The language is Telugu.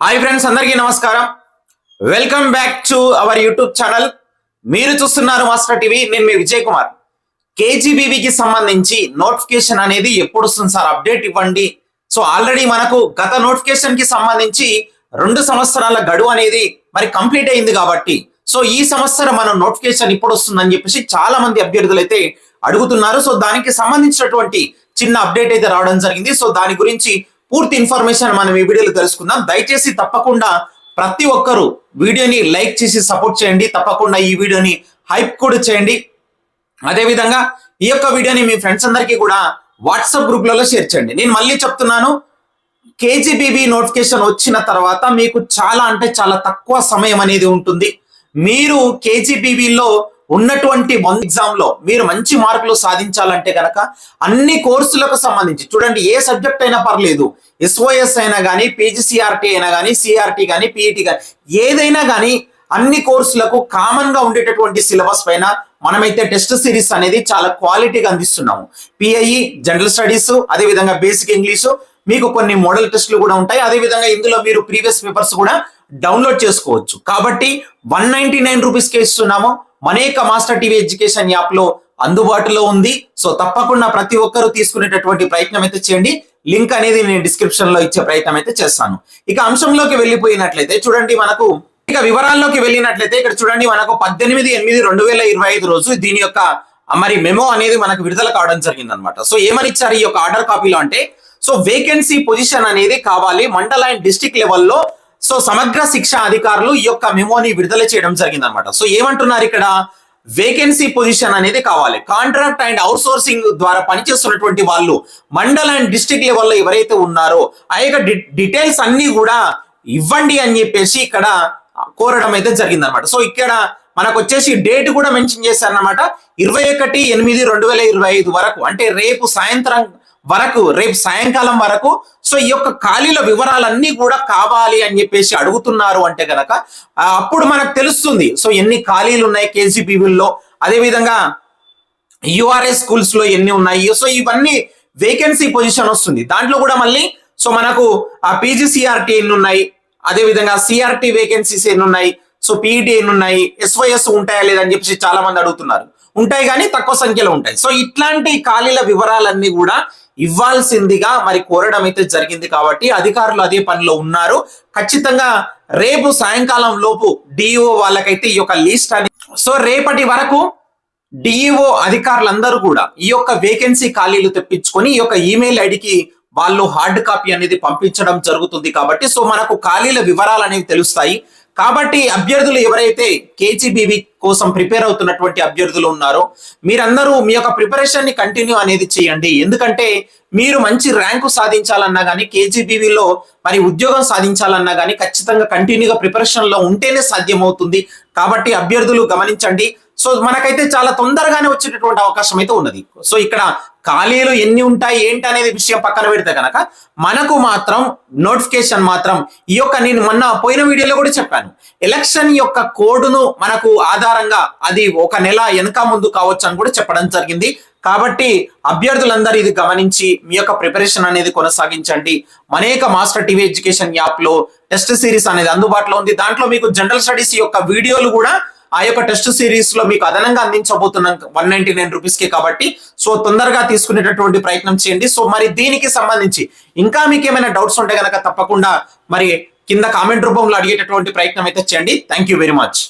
హాయ్ ఫ్రెండ్స్ అందరికీ నమస్కారం. Welcome back to our YouTube channel మీరు చూస్తున్నారు మాస్టర్ టీవీ నేను మీ విజయ్ కుమార్. కేజీబీవీకి సంబంధించి నోటిఫికేషన్ అనేది ఎప్పుడు వస్తుంది సార్? అప్డేట్ ఇవ్వండి. సో ఆల్రెడీ మనకు గత నోటిఫికేషన్కి సంబంధించి రెండు సంవత్సరాల గడువు అనేది మరి కంప్లీట్ అయింది కాబట్టి సో ఈ సంవత్సరం మనం నోటిఫికేషన్ ఇప్పుడు వస్తుందని చెప్పేసి చాలా మంది అభ్యర్థులు అయితే అడుగుతున్నారు. సో దానికి సంబంధించినటువంటి చిన్న అప్డేట్ అయితే రావడం జరిగింది. సో దాని గురించి పూర్తి ఇన్ఫర్మేషన్ మనం ఈ వీడియోలో తెలుసుకుందాం. దయచేసి తప్పకుండా ప్రతి ఒక్కరూ వీడియోని లైక్ చేసి సపోర్ట్ చేయండి. తప్పకుండా ఈ వీడియోని హైప్ కూడా చేయండి. అదేవిధంగా ఈ యొక్క వీడియోని మీ ఫ్రెండ్స్ అందరికీ కూడా వాట్సాప్ గ్రూప్లలో షేర్ చేయండి. నేను మళ్ళీ చెప్తున్నాను కేజీబీబీ నోటిఫికేషన్ వచ్చిన తర్వాత మీకు చాలా అంటే చాలా తక్కువ సమయం అనేది ఉంటుంది. మీరు కేజీబీబీలో ఉన్నటువంటి వన్ ఎగ్జామ్లో మీరు మంచి మార్కులు సాధించాలంటే కనుక అన్ని కోర్సులకు సంబంధించి చూడండి ఏ సబ్జెక్ట్ అయినా పర్లేదు. ఎస్ఓఎస్ అయినా కానీ పీజీసీఆర్టీ అయినా కానీ సిఆర్టీ కానీ పీఈటీ కానీ ఏదైనా కానీ అన్ని కోర్సులకు కామన్గా ఉండేటటువంటి సిలబస్ పైన మనమైతే టెస్ట్ సిరీస్ అనేది చాలా క్వాలిటీగా అందిస్తున్నాము. పిఐఈ జనరల్ స్టడీస్ అదే విధంగా బేసిక్ ఇంగ్లీషు మీకు కొన్ని మోడల్ టెస్ట్లు కూడా ఉంటాయి. అదే విధంగా ఇందులో మీరు ప్రీవియస్ పేపర్స్ కూడా డౌన్లోడ్ చేసుకోవచ్చు. కాబట్టి వన్ నైన్టీ నైన్ రూపీస్కే ఇస్తున్నాము. మనేక మాస్టర్ టీవీ ఎడ్యుకేషన్ యాప్లో అందుబాటులో ఉంది. సో తప్పకుండా ప్రతి ఒక్కరూ తీసుకునేటటువంటి ప్రయత్నం అయితే చేయండి. లింక్ అనేది నేను డిస్క్రిప్షన్లో ఇచ్చే ప్రయత్నం అయితే చేస్తాను. ఇక అంశంలోకి వెళ్ళిపోయినట్లయితే చూడండి మనకు ఇక వివరాల్లోకి వెళ్ళినట్లయితే ఇక్కడ చూడండి మనకు పద్దెనిమిది ఎనిమిది రెండు వేల ఇరవై ఐదు రోజు దీని యొక్క మరి మెమో అనేది మనకు విడుదల కావడం జరిగింది అనమాట సో ఏమని ఇచ్చారు ఈ యొక్క ఆర్డర్ కాపీలో అంటే సో వేకెన్సీ పొజిషన్ అనేది కావాలి. మండల అండ్ డిస్టిక్ లెవెల్లో సో సమగ్ర శిక్ష అధికారులు ఈ యొక్క మెమోని విడుదల చేయడం జరిగింది అనమాట సో ఏమంటున్నారు ఇక్కడ? వేకెన్సీ పొజిషన్ అనేది కావాలి. కాంట్రాక్ట్ అండ్ అవుట్ సోర్సింగ్ ద్వారా పనిచేస్తున్నటువంటి వాళ్ళు మండల్ అండ్ డిస్టిక్ లెవెల్లో ఎవరైతే ఉన్నారో ఆ యొక్క డీటెయిల్స్ అన్ని కూడా ఇవ్వండి అని చెప్పేసి ఇక్కడ కోరడం అయితే జరిగింది అనమాట సో ఇక్కడ మనకు వచ్చేసి డేట్ కూడా మెన్షన్ చేశారనమాట ఇరవై ఒకటి ఎనిమిది రెండు వేల ఇరవై ఐదు వరకు అంటే రేపు సాయంత్రం వరకు రేపు సాయంకాలం వరకు సో ఈ యొక్క ఖాళీల వివరాలన్నీ కూడా కావాలి అని చెప్పేసి అడుగుతున్నారు అంటే గనక అప్పుడు మనకు తెలుస్తుంది. సో ఎన్ని ఖాళీలు ఉన్నాయి కేజీపీవీల్లో అదేవిధంగా యుఆర్ఎస్ స్కూల్స్లో ఎన్ని ఉన్నాయి. సో ఇవన్నీ వేకెన్సీ పొజిషన్ వస్తుంది. దాంట్లో కూడా మళ్ళీ సో మనకు ఆ పీజీసీఆర్టీ ఎన్ని ఉన్నాయి అదే విధంగా సిఆర్టీ వేకెన్సీస్ ఎన్ని ఉన్నాయి సో పీఈటీ ఎన్ని ఉన్నాయి ఎస్వైఎస్ ఉంటాయా లేదని చెప్పేసి చాలా మంది అడుగుతున్నారు. ఉంటాయి కానీ తక్కువ సంఖ్యలో ఉంటాయి. సో ఇట్లాంటి ఖాళీల వివరాలన్నీ కూడా ఇవ్వాల్సిందిగా మరి కోరడం అయితే జరిగింది కాబట్టి అధికారులు అదే పనిలో ఉన్నారు. ఖచ్చితంగా రేపు సాయంకాలం లోపు డిఈఓ వాళ్ళకైతే ఈ యొక్క లిస్ట్ అని సో రేపటి వరకు డిఈఓ అధికారులందరూ కూడా ఈ యొక్క వేకెన్సీ ఖాళీలు తెప్పించుకొని ఈ యొక్క ఈమెయిల్ ఐడికి వాళ్ళు హార్డ్ కాపీ అనేది పంపించడం జరుగుతుంది కాబట్టి సో మనకు ఖాళీల వివరాలు అనేవి తెలుస్తాయి. కాబట్టి అభ్యర్థులు ఎవరైతే కేజీబీవీ కోసం ప్రిపేర్ అవుతున్నటువంటి అభ్యర్థులు ఉన్నారో మీరందరూ మీ యొక్క ప్రిపరేషన్ని కంటిన్యూ అనేది చేయండి. ఎందుకంటే మీరు మంచి ర్యాంకు సాధించాలన్నా కానీ కేజీబీవీలో మరి ఉద్యోగం సాధించాలన్నా కానీ ఖచ్చితంగా కంటిన్యూగా ప్రిపరేషన్లో ఉంటేనే సాధ్యమవుతుంది. కాబట్టి అభ్యర్థులు గమనించండి సో మనకైతే చాలా తొందరగానే వచ్చేటటువంటి అవకాశం అయితే ఉన్నది. సో ఇక్కడ ఖాళీలు ఎన్ని ఉంటాయి ఏంటి అనేది విషయం పక్కన పెడితే కనుక మనకు మాత్రం నోటిఫికేషన్ మాత్రం ఈ యొక్క నేను మొన్న పోయిన వీడియోలో కూడా చెప్పాను. ఎలక్షన్ యొక్క కోడ్ను మనకు ఆధారంగా అది ఒక నెల వెనక ముందు కావచ్చు అని కూడా చెప్పడం జరిగింది. కాబట్టి అభ్యర్థులందరూ ఇది గమనించి మీ యొక్క ప్రిపరేషన్ అనేది కొనసాగించండి. అనేక మాస్టర్ టీవీ ఎడ్యుకేషన్ యాప్లో టెస్ట్ సిరీస్ అనేది అందుబాటులో ఉంది. దాంట్లో మీకు జనరల్ స్టడీస్ యొక్క వీడియోలు కూడా ఆ యొక్క టెస్ట్ సిరీస్లో మీకు అదనంగా అందించబోతున్నాం వన్ నైన్టీ నైన్ రూపీస్కి కాబట్టి సో తొందరగా తీసుకునేటటువంటి ప్రయత్నం చేయండి. సో మరి దీనికి సంబంధించి ఇంకా మీకు ఏమైనా డౌట్స్ ఉంటే కనుక తప్పకుండా మరి కింద కామెంట్ రూపంలో అడిగేటటువంటి ప్రయత్నం అయితే చేయండి. Thank you very much